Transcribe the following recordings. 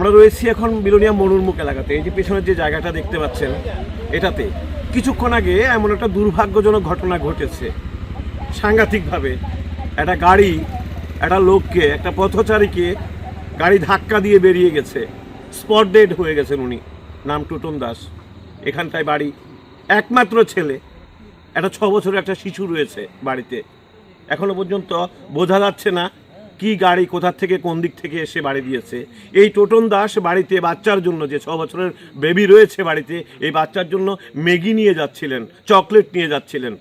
আমরা রয়েছি এখন বিলোনিয়া মরুরমুখ এলাকাতে। এই যে পেছনের যে জায়গাটা দেখতে পাচ্ছেন, এটাতে। কিছুক্ষণ আগে এমন একটা দুর্ভাগ্যজনক ঘটনা ঘটেছে। সাংঘাতিকভাবে একটা গাড়ি, একটা লোককে, একটা পথচারীকে গাড়ি ধাক্কা দিয়ে বেরিয়ে গেছে। স্পট ডেড হয়ে গেছেন উনি, নাম টুটন দাস। এখানটায় বাড়ি। একমাত্র ছেলে। একটা ছ বছরের একটা শিশু রয়েছে বাড়িতে। এখনও পর্যন্ত বোঝা যাচ্ছে না কি গাড়ি, কোথা থেকে কোন দিক থেকে এসে বাড়ি দিয়েছে? এই টোটন দাস বাড়িতে বাচ্চার জন্য যে ছ বছরের বেবি রয়েছে বাড়িতে, এই বাচ্চার জন্য ম্যাগি নিয়ে যাচ্ছিলেন, চকলেট নিয়ে যাচ্ছিলেন।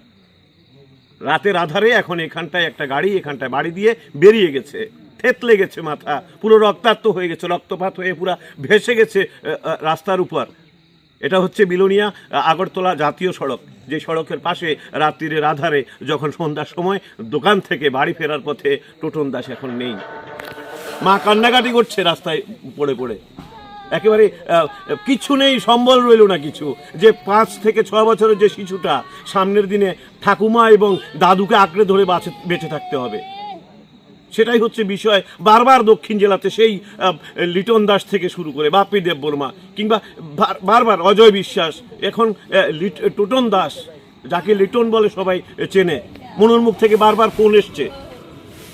রাতের আধারে এখন এখানটায় একটা গাড়ি, এখানটায় বাড়ি দিয়ে বেরিয়ে গেছে। থেতলে গেছে মাথা, পুরো রক্তাক্ত হয়ে গেছে, রক্তপাত হয়ে পুরো ভেসে গেছে রাস্তার উপর। এটা হচ্ছে বিলোনিয়া আগরতলা জাতীয় সড়ক। যে সড়কের পাশে রাত্রির আধারে যখন সন্ধ্যার সময় দোকান থেকে বাড়ি ফেরার পথে টোটন দাস এখন নেই। মা কান্নাকাটি করছে রাস্তায় পড়ে পড়ে। একেবারে কিছু নেই, সম্বল রইল না কিছু। যে পাঁচ থেকে ছ বছরের যে শিশুটা, সামনের দিনে ঠাকুমা এবং দাদুকে আঁকড়ে ধরে বাঁচে, বেঁচে থাকতে হবে। সেটাই হচ্ছে বিষয়। বারবার দক্ষিণ জেলাতে সেই লিটন দাস থেকে শুরু করে বাপি দেব বর্মা কিংবা বারবার অজয় বিশ্বাস, এখন টোটন দাস, যাকে লিটন বলে সবাই চেনে, মনোর মুখ থেকে বারবার ফোন এসছে।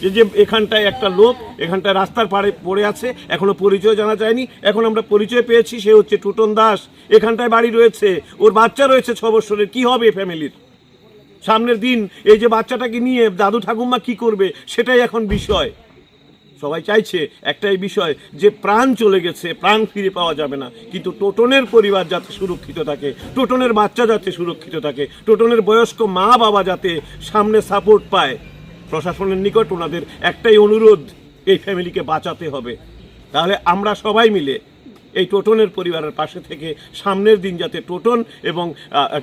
যে যে এখানটায় একটা লোক, এখানটায় রাস্তার পাড়ে পড়ে আছে, এখনও পরিচয় জানা যায়নি, এখন আমরা পরিচয় পেয়েছি, সে হচ্ছে টুটন দাস। এখানটায় বাড়ি রয়েছে, ওর বাচ্চা রয়েছে ছ বছরের, কি হবে ফ্যামিলির সামনের দিন এই যে বাচ্চাটাকে নিয়ে দাদু ঠাকুমা কি করবে, সেটাই এখন বিষয়। সবাই চাইছে একটাই বিষয়, যে প্রাণ চলে গেছে, প্রাণ ফিরে পাওয়া যাবে না। কিন্তু টোটনের পরিবার যাতে সুরক্ষিত থাকে, টোটনের বাচ্চা যাতে সুরক্ষিত থাকে, টোটনের বয়স্ক মা বাবা যাতে সামনে সাপোর্ট পায়, প্রশাসনের নিকট ওনাদের একটাই অনুরোধ, এই ফ্যামিলিকে বাঁচাতে হবে। তাহলে আমরা সবাই মিলে এই টোটনের পরিবারের পাশে থেকে সামনের দিন যাতে টোটন এবং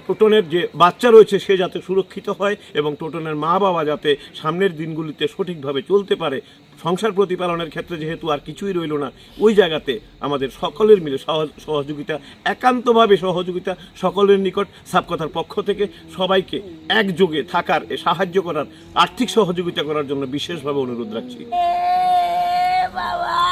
টোটনের যে বাচ্চা রয়েছে সে যাতে সুরক্ষিত হয় এবং টোটনের মা বাবা যাতে সামনের দিনগুলিতে সঠিকভাবে চলতে পারে। সংসার প্রতিপালনের ক্ষেত্রে যেহেতু আর কিছুই রইল না, ওই জায়গাতে আমাদের সকলের মিলে সহযোগিতা, একান্তভাবে সহযোগিতা সকলের নিকট সাবকথার পক্ষ থেকে সবাইকে একযোগে থাকার সাহায্য করার, আর্থিক সহযোগিতা করার জন্য বিশেষভাবে অনুরোধ রাখছি। বাবা!